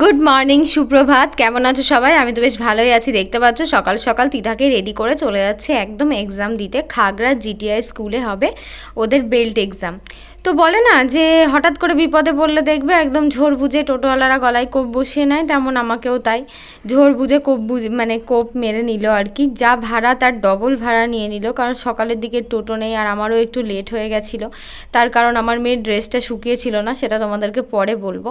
Good morning সুপ্রভাত। কেমন আছো সবাই? আমি তো বেশ ভালোই আছি। দেখতে পাচ্ছ, সকাল সকাল তিতাকে রেডি করে চলে যাচ্ছে একদম এক্সাম দিতে। খাগড়া জিটিআই স্কুলে হবে ওদের বেল্ট এক্সাম তো বলে না যে হঠাৎ করে বিপদে পড়লে দেখবে একদম ঝোর বুঝে টোটোওয়ালারা গলায় কোপ বসিয়ে নেয়, তেমন আমাকেও তাই। ঝোর বুঝে কোপ মানে কোপ মেরে নিল আর কি। যা ভাড়া তার ডবল ভাড়া নিয়ে নিল, কারণ সকালের দিকে টোটো নেই আর আমারও একটু লেট হয়ে গেছিল। তার কারণ আমার মেয়ের ড্রেসটা শুকিয়েছিল না, সেটা তোমাদেরকে পরে বলব।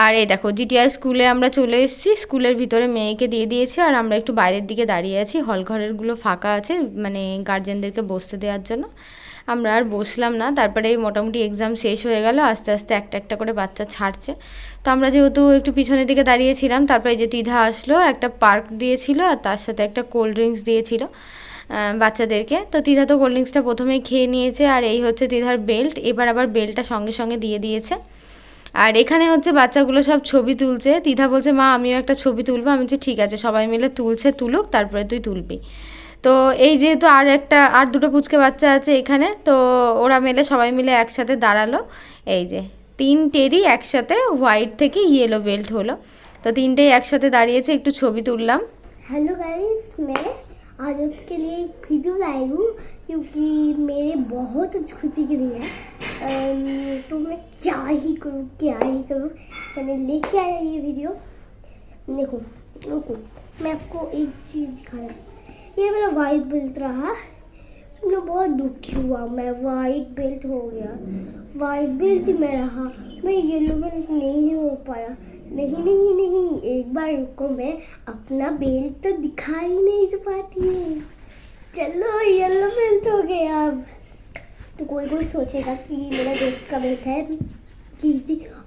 আর এই দেখো জিটিআই স্কুলে আমরা চলে এসেছি। স্কুলের ভিতরে মেয়েকে দিয়ে দিয়েছি আর আমরা একটু বাইরের দিকে দাঁড়িয়ে আছি। হল ঘরেরগুলো ফাঁকা আছে মানে গার্জেনদেরকে বসতে দেওয়ার জন্য। আমরা আর বসলাম না। তারপরে এই মোটামুটি এক্সাম শেষ হয়ে গেল, আস্তে আস্তে একটা একটা করে বাচ্চা ছাড়ছে। তো আমরা যেহেতু একটু পিছনের দিকে দাঁড়িয়েছিলাম, তারপরে যে তিধা আসলো, একটা পার্ক দিয়েছিল আর তার সাথে একটা কোল্ড ড্রিঙ্কস দিয়েছিল বাচ্চাদেরকে। তো তিধা তো কোল্ড ড্রিঙ্কসটা প্রথমেই খেয়ে নিয়েছে আর এই হচ্ছে তিধার বেল্ট এবার আবার বেল্টটা সঙ্গে সঙ্গে দিয়ে দিয়েছে। আর এখানে হচ্ছে বাচ্চাগুলো সব ছবি তুলছে। তিধা বলছে, মা, আমিও একটা ছবি তুলবো। আমি বলছি, ঠিক আছে, সবাই মিলে তুলছে, তুলুক, তারপরে তুই তুলবি। তো এই যেহেতু আর একটা আর দুটো পুচকে বাচ্চা আছে এখানে তো ওরা মিলে সবাই মিলে একসাথে দাঁড়ালো এই যে তিনটেরই একসাথে হোয়াইট থেকে ইয়েলো বেল্ট হলো তো তিনটেই একসাথে দাঁড়িয়েছে একটু ছবি তুললাম हेलो गाइस मैं आज आपके लिए एक वीडियो लाई हूँ क्योंकि मेरे बहुत खुशी के दिन है अम, तो मैं क्या ही करूँ क्या ही करूँ मैंने लेके आया ये वीडियो देखो रुको मैं आपको एक चीज़ दिखा रहा हूँ ये मेरा वाइट बेल्ट रहा। तो मैं बहुत दुखी हुआ। मैं वाइट बेल्ट हो गया। वाइट बेल्ट में रहा। मैं येलो बेल्ट नहीं हो पाया। नहीं नहीं नहीं। एक बार रुको, मैं अपना बेल्ट तो दिखा ही नहीं तो पाती हूँ। चलो येलो बेल्ट हो गया अब। तो कोई कोई सोचेगा कि मेरा दोस्त का बेल्ट है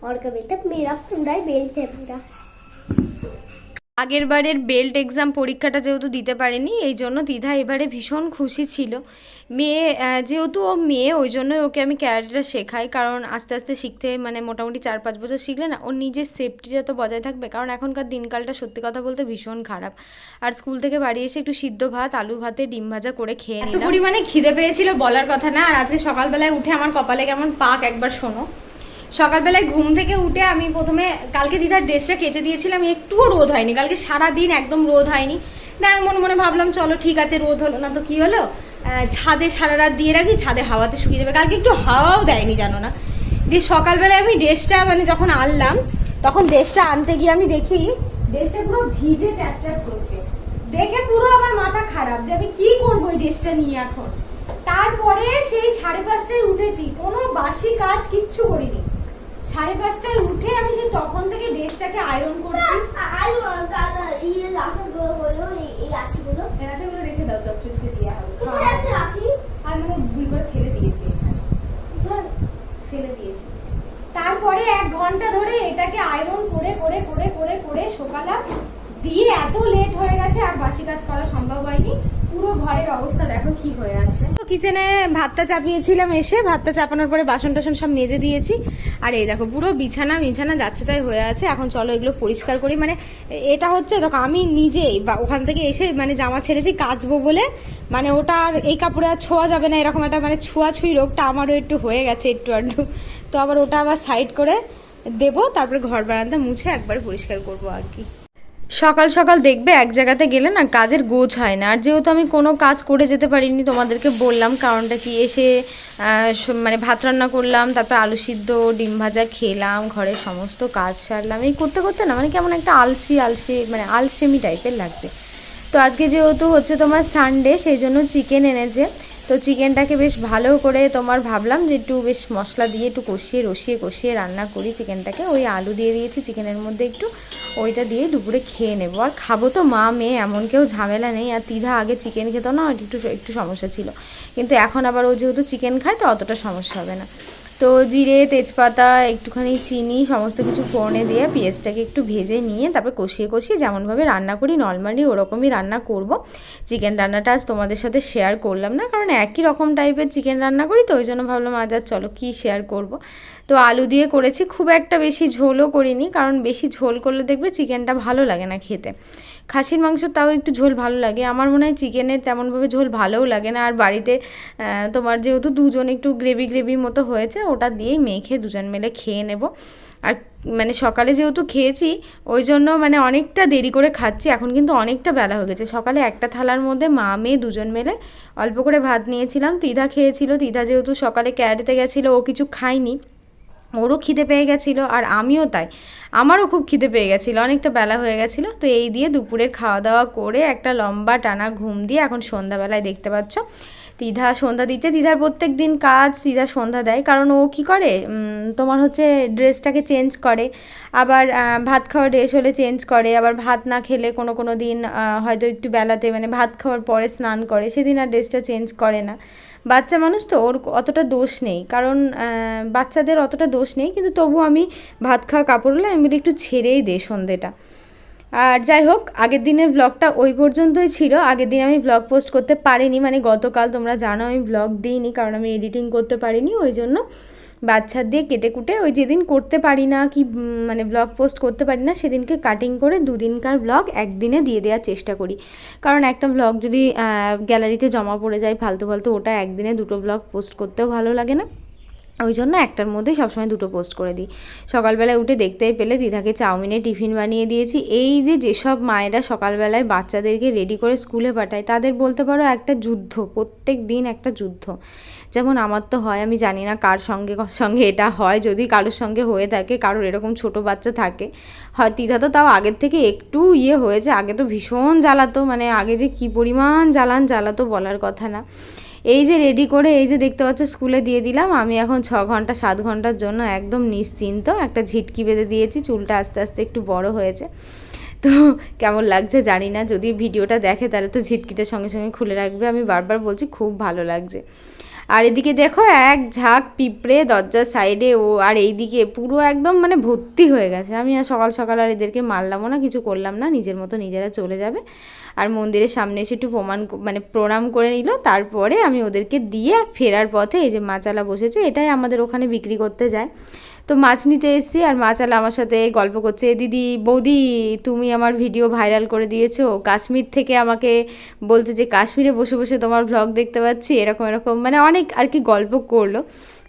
और का बेल्ट है। मेरा पूरा ही बेल्ट है पूरा। আগের বারের বেল্ট এক্সাম পরীক্ষাটা যেহেতু দিতে পারেনি এই জন্য দ্বিধা এবারে ভীষণ খুশি ছিল। মেয়ে যেহেতু ও মেয়ে ওই জন্যই ওকে আমি ক্যারাটেটা শেখাই কারণ আস্তে আস্তে শিখতে মানে মোটামুটি চার পাঁচ বছর শিখলে না ওর নিজের সেফটিটা তো বজায় থাকবে কারণ এখনকার দিনকালটা সত্যি কথা বলতে ভীষণ খারাপ। আর স্কুল থেকে বাড়ি এসে একটু সিদ্ধ ভাত আলু ভাতে ডিম ভাজা করে খেয়ে নিলাম। পরিমাণে খিদে পেয়েছিল বলার কথা না আর আজকে সকালবেলায় উঠে আমার কপালে কেমন পাক একবার শোনো। সকালবেলায় ঘুম থেকে উঠে আমি প্রথমে, কালকে দিদার ড্রেসটা কেচে দিয়েছিলাম, একটুও রোদ হয়নি। কালকে সারা দিন একদম রোদ হয়নি। না আমি মনে মনে ভাবলাম, চলো ঠিক আছে, রোদ হলো না তো কি হলো? ছাদে সারা রাত দিয়ে রাখি, ছাদে হাওয়াতে শুকিয়ে যাবে। কালকে একটু হাওয়াও দেয়নি, জানো না। দিয়ে সকালবেলায় আমি ড্রেসটা মানে যখন আনলাম, তখন ড্রেসটা আনতে গিয়ে আমি দেখি, ড্রেসটা পুরো ভিজে চ্যাপচ্যাপ করছে। দেখে পুরো আমার মাথা খারাপ যে আমি কি করব এই ড্রেসটা নিয়ে এখন? তারপরে সেই সাড়ে পাঁচটায় উঠেছি, কোনো বাসি কাজ কিচ্ছু করিনি। সাড়ে পাঁচটায় উঠে আমি সেই তখন থেকে ড্রেসটাকে আয়রন করছি। আর দাদা লাঠিগুলো এই লাঠিগুলো এনাটাগুলো রেখে দাও চকচকে দিয়ে হবে কোথায় আছে লাঠি? আমি মানে ফেলে দিয়েছি এখানে। ফেলে দিয়েছি। তারপরে এক ঘণ্টা ধরে এটাকে আয়রন করে করে করে করে করে শোকালাম। দিয়ে এত লেট হয়ে গেছে আর বাসি কাজ করা সম্ভব হয়নি পুরো ঘরের অবস্থা দেখো কি হয়ে আছে। তো কিচেনে ভাতটা চাপিয়েছিলাম এসে, ভাতটা চাপানোর পরে বাসন টাসন সব মেজে দিয়েছি। আর এই দেখো, পুরো বিছানা বিছানা যাচ্ছে তাই হয়ে আছে। এখন চলো এগুলো পরিষ্কার করি। মানে এটা হচ্ছে, দেখো, আমি নিজেই বা ওখান থেকে এসে মানে জামা ছেড়েছি কাচবো বলে। মানে ওটা আর এই কাপড়ে আর ছোঁয়া যাবে না, এরকম একটা মানে ছোঁয়াছুঁই রোগটা আমারও একটু হয়ে গেছে একটু আধটু। তো আবার ওটা আবার সাইড করে দেবো, তারপরে ঘর বারান্দা মুছে একবার পরিষ্কার করব আর কি। সকাল সকাল দেখবে এক জায়গাতে গেলে না কাজের গোছ হয় না। আর যেহেতু আমি কোনো কাজ করে যেতে পারিনি তোমাদেরকে বললাম, কারণটা কি? এসে মানে ভাত রান্না করলাম, তারপর আলু সিদ্ধ, ডিম ভাজা খেলাম ঘরের সমস্ত কাজ সারলাম। এই করতে করতে না মানে কেমন একটা আলসি আলসি মানে আলসেমি টাইপের লাগছে। তো আজকে যেহেতু হচ্ছে তোমার সানডে সেই জন্য চিকেন এনেছে। তো চিকেনটাকে বেশ ভালো করে তোমার ভাবলাম যে একটু বেশ মশলা দিয়ে একটু কষিয়ে, রসিয়ে, কষিয়ে রান্না করি চিকেনটাকে ওই আলু দিয়ে দিয়েছি চিকেনের মধ্যে একটু ওইটা দিয়ে দুপুরে খেয়ে নেব। আর খাব তো মা, মেয়ে, এমন কেউ ঝামেলা নেই। আর তিধা আগে চিকেন খেত না একটু একটু সমস্যা ছিল। কিন্তু এখন আবার ও যেহেতু চিকেন খায়, তো অতটা সমস্যা হবে না। তো জিরে, তেজপাতা, একটুখানি চিনি, সমস্ত কিছু ফোড়নে দিয়ে পেঁয়াজটাকে একটু ভেজে নিয়ে তারপর কষিয়ে কষিয়ে যেমনভাবে রান্না করি, নর্মালি ওরকমই রান্না করব। চিকেন রান্নাটা আজ তোমাদের সাথে শেয়ার করলাম না, কারণ একই রকম টাইপের চিকেন রান্না করি, তো ওই জন্য ভাবলাম আজ আর চলো কী শেয়ার করব। তো আলু দিয়ে করেছি, খুব একটা বেশি ঝোলও করিনি, কারণ বেশি ঝোল করলে দেখবে চিকেনটা ভালো লাগে না খেতে। খাসির মাংস তাও একটু ঝোল ভালো লাগে, আমার মনে হয় চিকেনের তেমনভাবে ঝোল ভালোও লাগে না, আর বাড়িতে তোমার যেহেতু দুজন একটু গ্রেভি গ্রেভি মতো হয়েছে, ওটা দিয়েই মেখে দুজন মিলে খেয়ে নেব। আর মানে সকালে যেহেতু খেয়েছি, ওই জন্য মানে অনেকটা দেরি করে খাচ্ছি, এখন কিন্তু অনেকটা বেলা হয়ে গেছে। সকালে একটা থালার মধ্যে মা, মেয়ে দুজন মেলে অল্প করে ভাত নিয়েছিলাম তিধা খেয়েছিল তিধা যেহেতু সকালে ক্যারেটে গেছিল, ও কিছু খায়নি। ওরও খিদে পেয়ে গেছিল আর আমিও তাই। আমারও খুব খিদে পেয়ে গেছিল, অনেকটা বেলা হয়ে গেছিল। তো এই দিয়ে দুপুরের খাওয়া দাওয়া করে একটা লম্বা টানা ঘুম দিয়ে এখন সন্ধ্যাবেলায় দেখতে পাচ্ছ। তিধা সন্ধ্যা দিচ্ছে। তিধার প্রত্যেক দিন কাজ তিধা সন্ধ্যা দেয়। কারণ ও কি করে? তোমার হচ্ছে ড্রেসটাকে চেঞ্জ করে। আবার ভাত খাওয়ার ড্রেস হলে চেঞ্জ করে। আবার ভাত না খেলে কোনো কোনো দিন হয়তো একটু বেলাতে মানে ভাত খাওয়ার পরে স্নান করে। সেদিন আর ড্রেসটা চেঞ্জ করে না। বাচ্চা মানুষ তো, ওর অতটা দোষ নেই। কারণ বাচ্চাদের অতটা দোষ নেই, কিন্তু তবু আমি ভাত খাওয়া কাপড় হলে আমি একটু ছেড়েই দে সন্ধেটা। আর যাই হোক, আগের দিনের ব্লগটা ওই পর্যন্তই ছিল। আগের দিন আমি ব্লগ পোস্ট করতে পারিনি। মানে গতকাল তোমরা জানো আমি ব্লগ দিইনি, কারণ আমি এডিটিং করতে পারিনি, ওই জন্য বাচ্চা দিয়ে কেটে কুটে ওই যেদিন করতে পারি না কি মানে ব্লগ পোস্ট করতে পারি না, সেদিনকে কাটিং করে দুদিনকার ব্লগ একদিনে দিয়ে দেওয়ার চেষ্টা করি। কারণ একটা ব্লগ যদি গ্যালারিতে জমা পড়ে যায় ফালতু ফালতু, ওটা একদিনে দুটো ব্লগ পোস্ট করতেও ভালো লাগে না। ওই জন্য একটার মধ্যে সবসময় দুটো পোস্ট করে দিই। সকালবেলায় উঠে দেখতেই পেলে দিদাকে চাউমিনে টিফিন বানিয়ে দিয়েছি। এই যে যেসব মায়েরা সকালবেলায় বাচ্চাদেরকে রেডি করে স্কুলে পাঠায়, তাদের বলতে পারো একটা যুদ্ধ, প্রত্যেক দিন একটা যুদ্ধ। যেমন আমার তো হয়, আমি জানি না কার সঙ্গে সঙ্গে এটা হয়, যদি কারোর সঙ্গে হয়ে থাকে, কারোর এরকম ছোট বাচ্চা থাকে। হয় দিদা তো তাও আগের থেকে একটু ইয়ে হয়েছে, আগে তো ভীষণ জ্বালাতো মানে আগে যে কী পরিমাণ জ্বালান, জ্বালাতো বলার কথা না। এই যে রেডি করে, এই যে দেখতে পাচ্ছ, স্কুলে দিয়ে দিলাম। আমি এখন ছ ঘণ্টা, সাত ঘণ্টার জন্য একদম নিশ্চিন্ত। একটা ঝিটকি বেঁধে দিয়েছি, চুলটা আস্তে আস্তে একটু বড় হয়েছে। তো কেমন লাগছে জানি না, যদি ভিডিওটা দেখে তাহলে তো ঝিটকিটা সঙ্গে সঙ্গে খুলে রাখবে। আমি বারবার বলছি, খুব ভালো লাগছে। আর এদিকে দেখো, এক ঝাঁক পিঁপড়ে দরজার সাইডে ও, আর এইদিকে পুরো একদম মানে ভর্তি হয়ে গেছে। আমি আর সকাল সকাল আর এদেরকে মারলামও না, কিছু করলাম না, নিজের মতো নিজেরা চলে যাবে। আর মন্দিরের সামনে এসে একটু প্রমাণ মানে প্রণাম করে নিল। তারপরে আমি ওদেরকে দিয়ে ফেরার পথে এই যে মাচালা বসেছে, এটাই আমাদের ওখানে বিক্রি করতে যায়। তো মাছ নিতে এসেছি আর মাচালা আমার সাথে গল্প করছে দিদি, বৌদি, তুমি আমার ভিডিও ভাইরাল করে দিয়েছ। কাশ্মীর থেকে আমাকে বলছে যে, কাশ্মীরে বসে বসে তোমার ব্লগ দেখতে পাচ্ছি। এরকম এরকম মানে অনেক আর কি গল্প করল।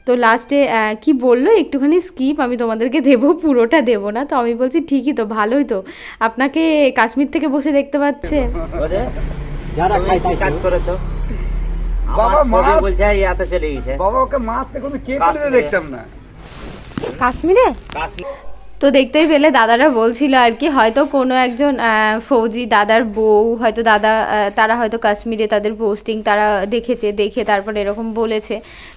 তো লাস্টে কি বলল? একটুখানি স্কিপ আমি তোমাদেরকে দেব পুরোটা দেব না। তো আমি বলছি ঠিকই তো ভালোই তো। আপনাকে কাশ্মীর থেকে বসে দেখতে পাচ্ছে। যারা খায় তাই কাজ করেছ? বাবা, আমার মা- বলছে ইয়াতে চলে গেছে। বাবা ওকে মাছ কোনো কে। দেখতাম না। কাশ্মীরে? কাশ্মীর তো দেখতেই পেলে দাদারা বলছিল আর কি, হয়তো কোনো একজন ফৌজি দাদার বউ, হয়তো দাদা তারা হয়তো কাশ্মীরে তাদের পোস্টিং তারা দেখেছে, দেখে তারপরে এরকম বলেছে।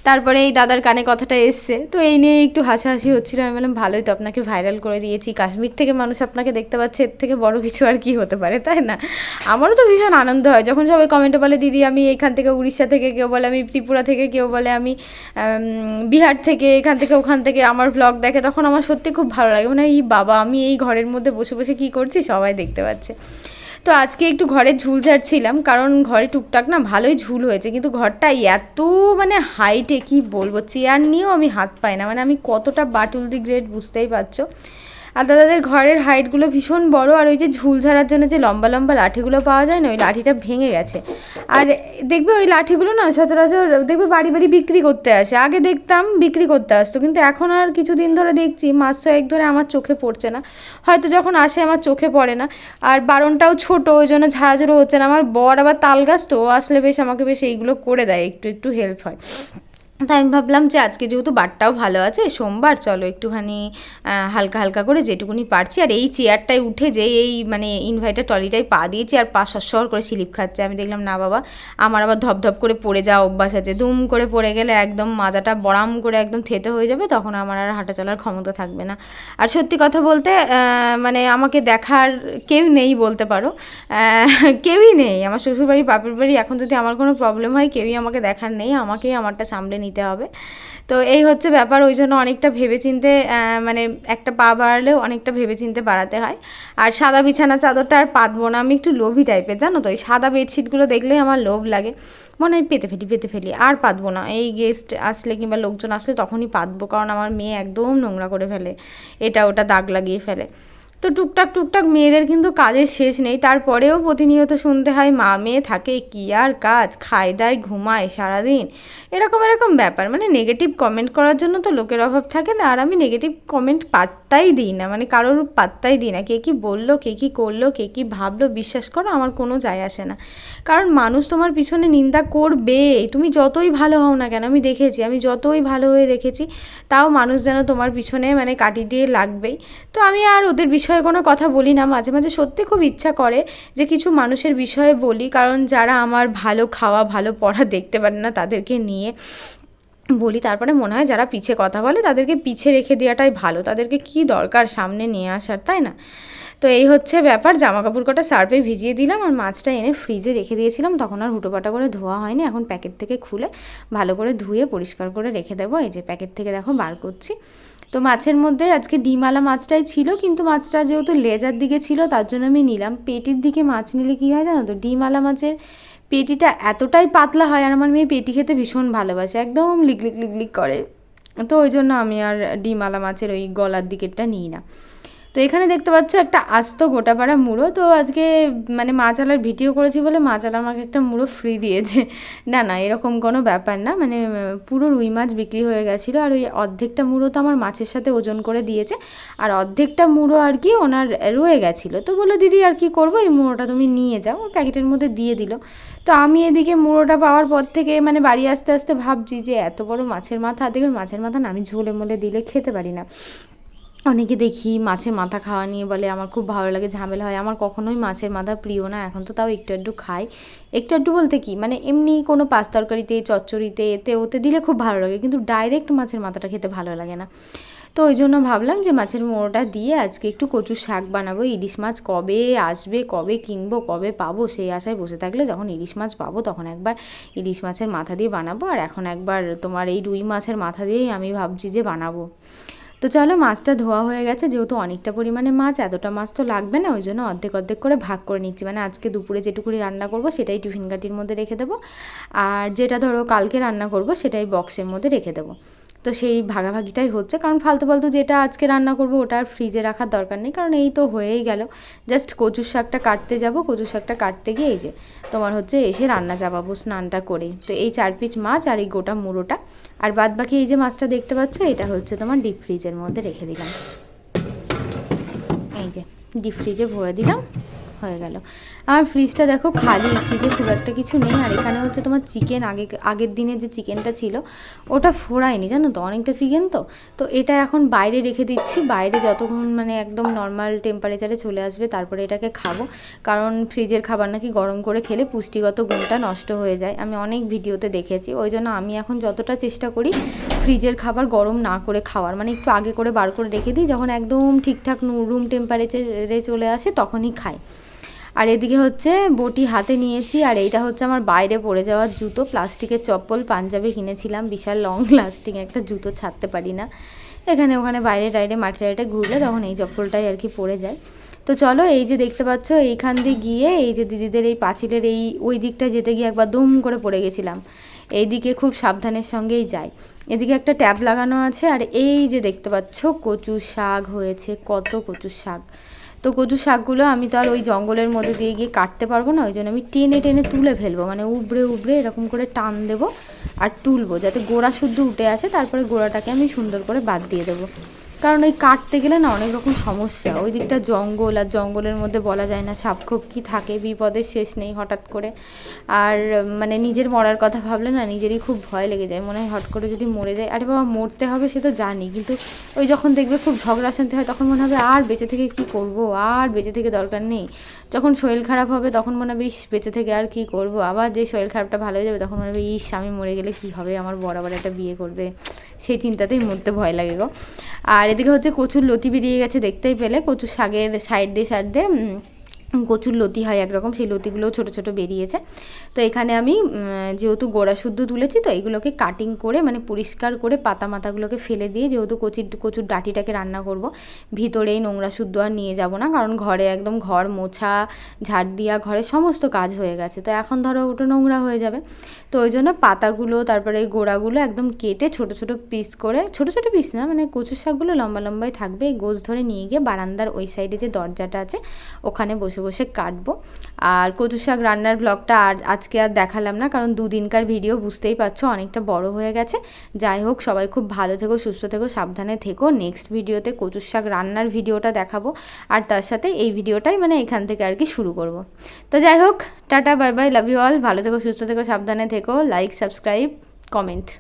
তারপরে এই দাদার কানে কথাটা এসছে। তো এই নিয়ে একটু হাসাহাসি হচ্ছিল। আমি বললাম, ভালোই তো আপনাকে ভাইরাল করে দিয়েছি। কাশ্মীর থেকে মানুষ আপনাকে দেখতে পাচ্ছে, এর থেকে বড় কিছু আর কি হতে পারে, তাই না? আমারও তো ভীষণ আনন্দ হয়। যখন সবাই কমেন্টে বলে, দিদি, আমি এখান থেকে উড়িষ্যা থেকে কেউ বলে, আমি ত্রিপুরা থেকে কেউ বলে, আমি বিহার থেকে, এখান থেকে, ওখান থেকে আমার ব্লগ দেখে, তখন আমার সত্যি খুব ভালো লাগে। মানে এই বাবা, আমি এই ঘরের মধ্যে বসে বসে কি করছি সবাই দেখতে পাচ্ছে। তো আজকে একটু ঘরে ঝুল ছিলাম কারণ ঘরে টুকটাক না ভালোই ঝুল হয়েছে, কিন্তু ঘরটা এত মানে হাইটে কি বলব চেয়ার নিয়েও আমি হাত পাই না মানে আমি কতটা বাটুল দি গ্রেড বুঝতেই পারছ। আর দাদাদের ঘরের হাইটগুলো ভীষণ বড়, আর ওই যে ঝুল ঝাড়ার জন্য যে লম্বা লম্বা লাঠিগুলো পাওয়া যায় না, ওই লাঠিটা ভেঙে গেছে। আর দেখবে ওই লাঠিগুলো না সচরাচর দেখবে বাড়ি বাড়ি বিক্রি করতে আসে। আগে দেখতাম বিক্রি করতে আসতো, কিন্তু এখন আর কিছুদিন ধরে দেখছি, মাস ছয়েক ধরে আমার চোখে পড়ছে না। হয়তো যখন আসে আমার চোখে পড়ে না। আর বারণটাও ছোট, ওই জন্য ঝাড়াঝাড়ো হচ্ছে না। আমার বর আবার তাল গাছ তো আসলে বেশ আমাকে বেশ এইগুলো করে দেয়, একটু একটু হেল্প হয়। তাই আমি ভাবলাম যে আজকে যেহেতু বারটাও ভালো আছে, সোমবার চলো একটুখানি হালকা হালকা করে যেটুকুনি পারছি। আর এই চেয়ারটায় উঠে যে এই মানে ইনভাইটার টলিটায় পা দিয়েছি আর পা সর করে স্লিপ খাচ্ছে। আমি দেখলাম, না বাবা, আমার আবার ধপধপ করে পড়ে যাওয়া অভ্যাস আছে। দুম করে পড়ে গেলে একদম মাজাটা বড়াম করে একদম থেতে হয়ে যাবে, তখন আমার আর হাঁটা চলার ক্ষমতা থাকবে না। আর সত্যি কথা বলতে মানে আমাকে দেখার কেউ নেই বলতে পারো। কেউই নেই। আমার শ্বশুরবাড়ি, বাপের বাড়ি, এখন যদি আমার কোনো প্রবলেম হয়, কেউই আমাকে দেখার নেই। আমাকেই আমারটা সামলে নিতে হবে। তো এই হচ্ছে ব্যাপার, ওই জন্য অনেকটা ভেবেচিন্তে মানে একটা পা বাড়ালেও অনেকটা ভেবেচিন্তে বাড়াতে হয়। আর সাদা বিছানা চাদরটা আর পাতবো না, আমি একটু লোভী টাইপের, জানো তো? এই সাদা বেডশিটগুলো দেখলেই আমার লোভ লাগে। মনে হয় পেতে ফেলি পেতে ফেলি, আর পাতবো না। এই গেস্ট আসলে কিংবা লোকজন আসলে তখনই পাতবো, কারণ আমার মেয়ে একদম নোংরা করে ফেলে। এটা ওটা দাগ লাগিয়ে ফেলে। তো টুকটাক টুকটাক মেয়েদের কিন্তু কাজের শেষ নেই। তারপরেও প্রতিনিয়ত শুনতে হয়, মা, মেয়ে থাকে কি আর কাজ? খায়, দায়, ঘুমায় সারাদিন। এরকম এরকম ব্যাপার। মানে নেগেটিভ কমেন্ট করার জন্য তো লোকের অভাব থাকে না। আর আমি নেগেটিভ কমেন্ট পাত্তাই দিই না মানে কারোর পাত্তাই দিই না। কে কী বলল, কে কী করল, কে কী ভাবলো, বিশ্বাস করো, আমার কোনো যায় আসে না। কারণ মানুষ তোমার পিছনে নিন্দা করবে। তুমি যতই ভালো হও না কেন, আমি দেখেছি, আমি যতই ভালো হয়ে দেখেছি, তাও মানুষ যেন তোমার পিছনে মানে কাটি দিয়ে লাগবেই। তো আমি আর ওদের বিষয়ে কোনো কথা বলি না। মাঝে মাঝে সত্যি খুব ইচ্ছা করে যে কিছু মানুষের বিষয়ে বলি। কারণ যারা আমার ভালো খাওয়া, ভালো পড়া দেখতে পারে না, তাদেরকে নিয়ে বলি, তারপরে মনে হয় যারা পিছে কথা বলে তাদেরকে পিছে রেখে দেওয়াটাই ভালো। তাদেরকে কি দরকার সামনে নিয়ে আসার, তাই না? তো এই হচ্ছে ব্যাপার। জামা কাপড় কটা সার্ফে ভিজিয়ে দিলাম আর মাছটা এনে ফ্রিজে রেখে দিয়েছিলাম। তখন আর হুটোপাটা করে ধোয়া হয়নি। এখন প্যাকেট থেকে খুলে ভালো করে ধুয়ে পরিষ্কার করে রেখে দেবো। এই যে প্যাকেট থেকে দেখো বার করছি। তো মাছের মধ্যে আজকে ডিমালা মাছটাই ছিল, কিন্তু মাছটা যেহেতু লেজার দিকে ছিল, তার জন্য আমি নিলাম। পেটের দিকে মাছ নিলে কী হয় জানো তো? ডিমালা মাছের পেটিটা এতটাই পাতলা হয় আর আমার মেয়ে পেটি খেতে ভীষণ ভালোবাসে, একদম লিকলিক লিকলিক করে। তো ওই জন্য আমি আর ডিমালা মাছের ওই গলার দিকেরটা নিই না। তো এখানে দেখতে পাচ্ছ একটা আস্ত গোটাপাড়া মুড়ো, তো আজকে মানে মাছালার ভিডিও করেছি বলে মাছালা আমাকে একটা মুড়ো ফ্রি দিয়েছে। না না, এরকম কোনো ব্যাপার না মানে পুরো রুই মাছ বিক্রি হয়ে গেছিল আর ওই অর্ধেকটা মুড়ো তো আমার মাছের সাথে ওজন করে দিয়েছে। আর অর্ধেকটা মুড়ো আর কি ওনার রয়ে গেছিল, তো বলল, দিদি, আর কি করব? এই মুড়োটা তুমি নিয়ে যাও। প্যাকেটের মধ্যে দিয়ে দিল। তো আমি এদিকে মুড়োটা পাওয়ার পর থেকে মানে বাড়ি আসতে আসতে ভাবছি যে এত বড় মাছের মাথা, দেখবে মাছের মাথা না আমি ঝোলে মোলে দিলে খেতে পারি না। অনেকে দেখি মাছের মাথা খাওয়া নিয়ে বলে, আমার খুব ভালো লাগে, ঝামেলা হয়। আমার কখনোই মাছের মাথা প্রিয় না, এখন তো তাও একটু একটু খাই। একটু একটু বলতে কি মানে এমনি কোনো পাঁচ তরকারিতে, চচ্চড়িতে, এতে, ওতে দিলে খুব ভালো লাগে, কিন্তু ডাইরেক্ট মাছের মাথাটা খেতে ভালো লাগে না। তো ওই জন্য ভাবলাম যে মাছের মোড়োটা দিয়ে আজকে একটু কচুর শাক বানাবো। ইলিশ মাছ কবে আসবে, কবে কিনবো, কবে পাবো সেই আশায় বসে থাকলে যখন ইলিশ মাছ পাবো তখন একবার ইলিশ মাছের মাথা দিয়ে বানাবো। আর এখন একবার তোমার এই রুই মাছের মাথা দিয়েই আমি ভাবছি যে বানাবো। তো চলো মাছটা ধোয়া হয়ে গেছে, যেহেতু অনেকটা পরিমাণে মাছ, এতটা মাছ তো লাগবে না, ওই জন্য অর্ধেক অর্ধেক করে ভাগ করে নিচ্ছি। মানে আজকে দুপুরে যেটুকুনি রান্না করব সেটাই টিফিন কাটির মধ্যে রেখে দেবো। আর যেটা ধরো কালকে রান্না করব সেটাই বক্সের মধ্যে রেখে দেবো। তো সেই ভাগাভাগিটাই হচ্ছে। কারণ ফালতু ফালতু যেটা আজকে রান্না করব ওটা আর ফ্রিজে রাখার দরকার নেই। কারণ এই তো হয়েই গেল। জাস্ট কচুর শাকটা কাটতে যাব। কচুর শাকটা কাটতে গিয়ে এই যে তোমার হচ্ছে এসে রান্না চাপাবো স্নানটা করে। তো এই চার পিস মাছ আর এই গোটা মুড়োটা। আর বাদ বাকি এই যে মাছটা দেখতে পাচ্ছ, এটা হচ্ছে তোমার ডিপ ফ্রিজের মধ্যে রেখে দিলাম। এই যে ডিপ ফ্রিজে ভরে দিলাম। হয়ে গেল। আমার ফ্রিজটা দেখো খালি ফ্রিজে খুব একটা কিছু নেই। আর এখানে হচ্ছে তোমার চিকেন আগে, আগের দিনে যে চিকেনটা ছিল, ওটা ফোড়ায়নি, জানো তো? অনেকটা চিকেন তো? তো এটা এখন বাইরে রেখে দিচ্ছি, বাইরে যতক্ষণ মানে একদম নর্মাল টেম্পারেচারে চলে আসবে, তারপরে এটাকে খাব। কারণ ফ্রিজের খাবার নাকি গরম করে খেলে পুষ্টিগত গুণটা নষ্ট হয়ে যায়। আমি অনেক ভিডিওতে দেখেছি, ওই জন্য আমি এখন যতটা চেষ্টা করি ফ্রিজের খাবার গরম না করে খাওয়ার। মানে একটু আগে করে বার করে রেখে দিই, যখন একদম ঠিকঠাক রুম টেম্পারেচারে চলে আসে, তখনই খাই। আর এদিকে হচ্ছে বটি হাতে নিয়েছি, আর এইটা হচ্ছে আমার বাইরে পড়ে যাওয়ার জুতো। প্লাস্টিকের চপ্পল, পাঞ্জাবি কিনেছিলাম, বিশাল লং লাস্টিং একটা জুতো, ছাড়তে পারি না। এখানে ওখানে বাইরে টাইরে মাঠে টাইটে ঘুরলে তখন এই চপ্পলটাই আর কি পড়ে যায়। তো চলো এই যে দেখতে পাচ্ছ, এইখান দিয়ে গিয়ে এই যে দিদিদের এই পাঁচিলের এই ওই দিকটা যেতে গিয়ে একবার দুম করে পড়ে গেছিলাম। এইদিকে খুব সাবধানের সঙ্গেই যাই। এদিকে একটা ট্যাব লাগানো আছে, আর এই যে দেখতে পাচ্ছ কচু শাক হয়েছে, কত কচু শাক। তো কচু শাকগুলো আমি তো আর ওই জঙ্গলের মধ্যে দিয়ে গিয়ে কাটতে পারব না, ওই জন্য আমি টেনে টেনে তুলে ফেলব। মানে উবড়ে উবড়ে এরকম করে টান দেবো আর তুলবো, যাতে গোড়া শুদ্ধ উঠে আসে, তারপরে গোড়াটাকে আমি সুন্দর করে বাদ দিয়ে দেবো। কারণ ওই কাটতে গেলে না অনেক রকম সমস্যা। ওই দিকটা জঙ্গল আর জঙ্গলের মধ্যে বলা যায় না সাপখোপ কি থাকে, বিপদের শেষ নেই হঠাৎ করে। আর মানে নিজের মরার কথা ভাবলে না নিজেরই খুব ভয় লেগে যায়। মনে হয় হট করে যদি মরে যায়, আরে বাবা মরতে হবে সে তো জানি, কিন্তু ওই যখন দেখবে খুব ঝগড়া শান্তি হয়, তখন মনে হবে আর বেঁচে থেকে কি করব? আর বেঁচে থেকে দরকার নেই। যখন শরীর খারাপ হবে তখন মনে হবে, ইস, বেঁচে থেকে আর কি করব? আবার যে শরীর খারাপটা ভালো হয়ে যাবে তখন মনে হবে, ইস, আমি মরে গেলে কি হবে? আমার বরাবর একটা বিয়ে করবে। সেই চিন্তাতেই মরতে ভয় লাগে গো। আর এদিকে হচ্ছে কচুর লতি বেরিয়ে গেছে দেখতেই পেলে। কচুর শাকের সাইড দিয়ে সাইড দিয়ে কচুর লতি হয় একরকম, সেই লতিগুলো ছোট ছোট বেরিয়েছে। তো এখানে আমি যেহেতু গোড়া শুদ্ধ তুলেছি, তো এগুলোকে কাটিং করে মানে পরিষ্কার করে পাতা মাথাগুলোকে ফেলে দিয়ে যেহেতু কচির কচুর ডাঁটিটাকে রান্না করব, ভিতরেই নোংরা শুদ্ধ আর নিয়ে যাব না, কারণ ঘরে একদম ঘর মোছা, ঝাড় দিয়া ঘরে সমস্ত কাজ হয়ে গেছে। তো এখন ধরো ওটা নোংরা হয়ে যাবে। তো ওই জন্য পাতাগুলো, তারপরে এই গোড়াগুলো একদম কেটে ছোট ছোট পিস করে, ছোট ছোট পিস না মানে কচুর শাকগুলো লম্বা লম্বাই থাকবে, এই গোছ ধরে নিয়ে গিয়ে বারান্দার ওই সাইডে যে দরজাটা আছে, ওখানে বসে বসে বসে কাটবো। আর কচু শাক রান্নার ব্লগটা আর আজকে আর দেখালাম না, কারণ দুদিনকার ভিডিও বুঝতেই পারছ অনেকটা বড় হয়ে গেছে। যাই হোক, সবাই খুব ভালো থেকো, সুস্থ থেকো, সাবধানে থেকো। নেক্সট ভিডিওতে কচু শাক রান্নার ভিডিওটা দেখাবো। আর তার সাথে এই ভিডিওটাই মানে এখান থেকে আর কি শুরু করব। তো যাই হোক, tata bye bye love you all ভালো থেকো, সুস্থ থেকো, সাবধানে থেকো। Like subscribe comment